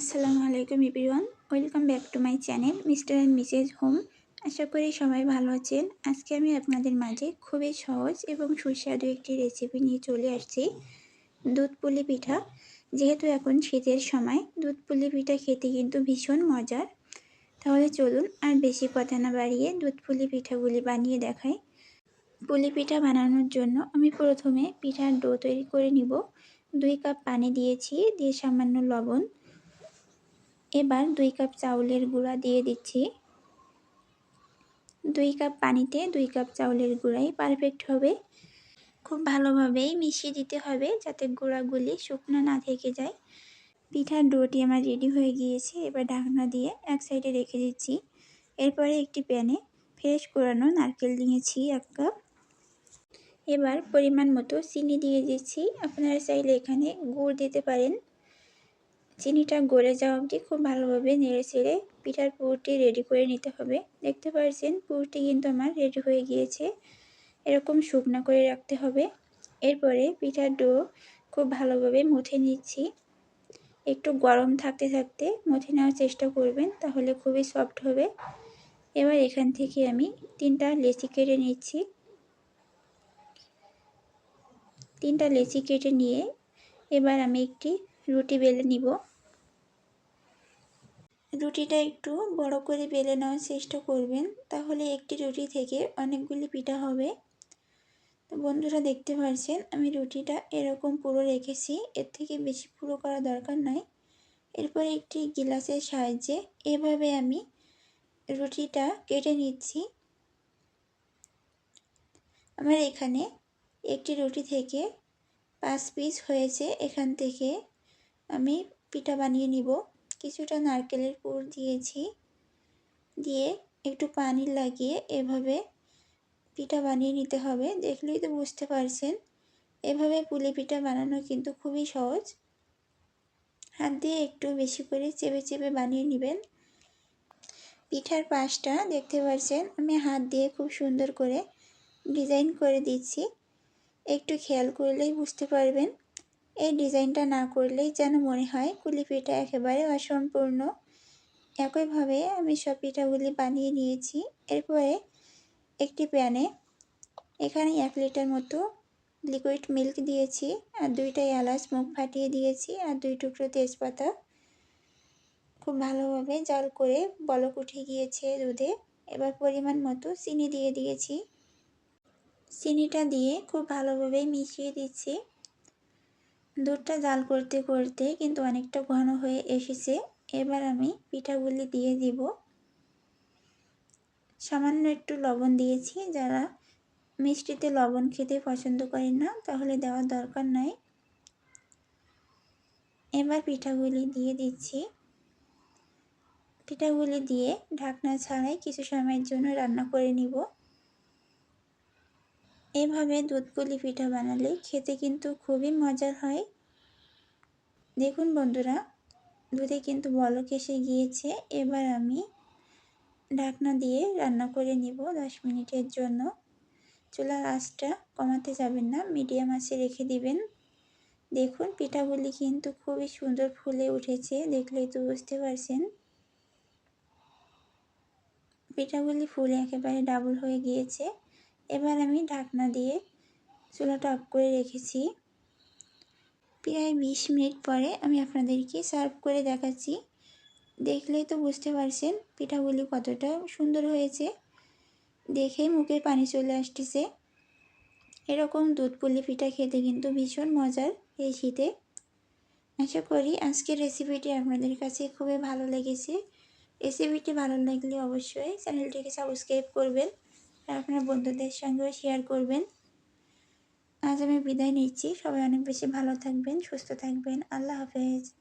আসসালামু আলাইকুম everyone. Welcome back to my channel, Mister and Missus Home. আশা করি সবাই ভালো আছেন। আজকে আমি আপনাদের মাঝে খুবই সহজ এবং সুস্বাদু একটি রেসিপি নিয়ে চলে আসছি, দুধ পুলি পিঠা। যেহেতু এখন শীতের সময়, দুধ পুলি পিঠা খেতে কিন্তু ভীষণ মজার। তাহলে চলুন আর বেশি কথা না বাড়িয়ে দুধ পুলি পিঠাগুলি বানিয়ে দেখাই। পুলি পিঠা বানানোর জন্য আমি প্রথমে পিঠার ডো তৈরি করে নিব। দুই কাপ পানি দিয়েছি, দিয়ে সামান্য লবণ এবার দুই কাপ চাউলের গুঁড়া দিয়ে দিচ্ছি। দুই কাপ পানিতে দুই কাপ চাউলের গুঁড়াই পারফেক্ট হবে। খুব ভালোভাবেই মিশিয়ে দিতে হবে যাতে গুঁড়াগুলি শুকনো না থেকে যায়। পিঠার ডোটি আমার রেডি হয়ে গিয়েছে, এবার ঢাকনা দিয়ে এক সাইডে রেখে দিচ্ছি। এরপরে একটি প্যানে ফ্রেশ করানো নারকেল নিয়েছি এক কাপ। এবার পরিমাণ মতো চিনি দিয়ে দিচ্ছি। আপনারা চাইলে এখানে গুড় দিতে পারেন। চিনিটা গলে যাওয়া অবধি খুব ভালোভাবে নেড়ে ছেড়ে পিঠার পুরটি রেডি করে নিতে হবে। দেখতে পাচ্ছেন, পুরটি কিন্তু আমার রেডি হয়ে গিয়েছে। এরকম শুকনো করে রাখতে হবে। এরপরে পিঠার ডো খুব ভালোভাবে মুথে নিচ্ছি। একটু গরম থাকতে থাকতে মুথে নেওয়ার চেষ্টা করবেন, তাহলে খুবই সফট হবে। এবার এখান থেকে আমি তিনটা লেচি কেটে নিচ্ছি। তিনটা লেচি কেটে নিয়ে এবার আমি একটি রুটি বেলে নিব। রুটিটা একটু বড় করে বেলে নেওয়ার চেষ্টা করবেন। তাহলে একটি রুটি থেকে অনেকগুলি পিঠা হবে। তো বন্ধুরা দেখতে পাচ্ছেন আমি রুটিটা এরকম পুরো রেখেছি। এর থেকে বেশি পুরো করা দরকার নাই। এরপর একটি গিলাসের সাহায্যে এভাবে আমি রুটিটা কেটে নিচ্ছি। আমার এখানে একটি রুটি থেকে পাঁচ পিস হয়েছে। এখান থেকে আমি পিঠা বানিয়ে নিব। কিছুটা নারকেলের পুর দিয়েছি। দিয়ে একটু পানি লাগিয়ে এভাবে পিঠা বানিয়ে নিতে হবে। দেখলেই তো বুঝতে পারছেন, এভাবে পুলি পিঠা বানানো কিন্তু খুবই সহজ। হাত দিয়ে একটু বেশি করে চেপে চেপে বানিয়ে নেবেন। পিঠার পাশটা দেখতে পাচ্ছেন, আমি হাত দিয়ে খুব সুন্দর করে ডিজাইন করে দিচ্ছি। একটু খেয়াল করলেই বুঝতে পারবেন। এই ডিজাইনটা না করলেই যেন মনে হয় কুলি পিঠা একেবারে অসম্পূর্ণ। একইভাবে আমি সব পিঠাগুলি বানিয়ে নিয়েছি। এরপরে একটি প্যানে এখানে এক লিটার মতো লিকুইড মিল্ক দিয়েছি আর দুইটা এলাচ মুখ ফাটিয়ে দিয়েছি আর দুই টুকরো তেজপাতা। খুব ভালোভাবে জাল করে বলক উঠে গিয়েছে দুধে এবার পরিমাণ মতো চিনি দিয়ে দিয়েছি। চিনিটা দিয়ে খুব ভালোভাবে মিশিয়ে দিচ্ছি। দুধটা জাল করতে করতে কিন্তু অনেকটা ঘন হয়ে এসেছে। এবার আমি পিঠাগুলি দিয়ে দিব। সামান্য একটু লবণ দিয়েছি। যারা মিষ্টিতে লবণ খেতে পছন্দ করেন না, তাহলে দেওয়ার দরকার নাই। এবার পিঠাগুলি দিয়ে দিচ্ছি। পিঠাগুলি দিয়ে ঢাকনা ছাড়াই কিছু সময়ের জন্য রান্না করে নিব। এভাবে দুধ পুলি পিঠা বানালে খেতে কিন্তু খুবই মজার হয়। দেখুন বন্ধুরা, দুধে কিন্তু বলক এসে গিয়েছে। এবার আমি ঢাকনা দিয়ে রান্না করে নিব দশ মিনিটের জন্য। চুলার আঁচটা কমাতে যাবেন না, মিডিয়াম আঁচে রেখে দিবেন। দেখুন, পিঠাগুলি কিন্তু খুবই সুন্দর ফুলে উঠেছে, দেখলেই তো বুঝতে পারছেন। পিঠাগুলি ফুলে একেবারে ডাবল হয়ে গিয়েছে। এবার আমি ঢাকনা দিয়ে চুলাটা অফ করে রেখেছি। প্রায় বিশ মিনিট পরে আমি আপনাদেরকে সার্ভ করে দেখাচ্ছি। দেখলেই তো বুঝতে পারছেন পিঠাগুলি কতটা সুন্দর হয়েছে। দেখেই মুখের পানি চলে আসতেছে। এরকম দুধ পুলি পিঠা খেতে কিন্তু ভীষণ মজার এই শীতে। আশা করি আজকের রেসিপিটি আপনাদের কাছে খুবই ভালো লেগেছে। রেসিপিটি ভালো লাগলে অবশ্যই চ্যানেলটিকে সাবস্ক্রাইব করবেন। আপনার বন্ধুদের সঙ্গেও শেয়ার করবেন। আজ আমি বিদায় নিচ্ছি। সবাই অনেক বেশি ভালো থাকবেন, সুস্থ থাকবেন। আল্লাহ হাফেজ।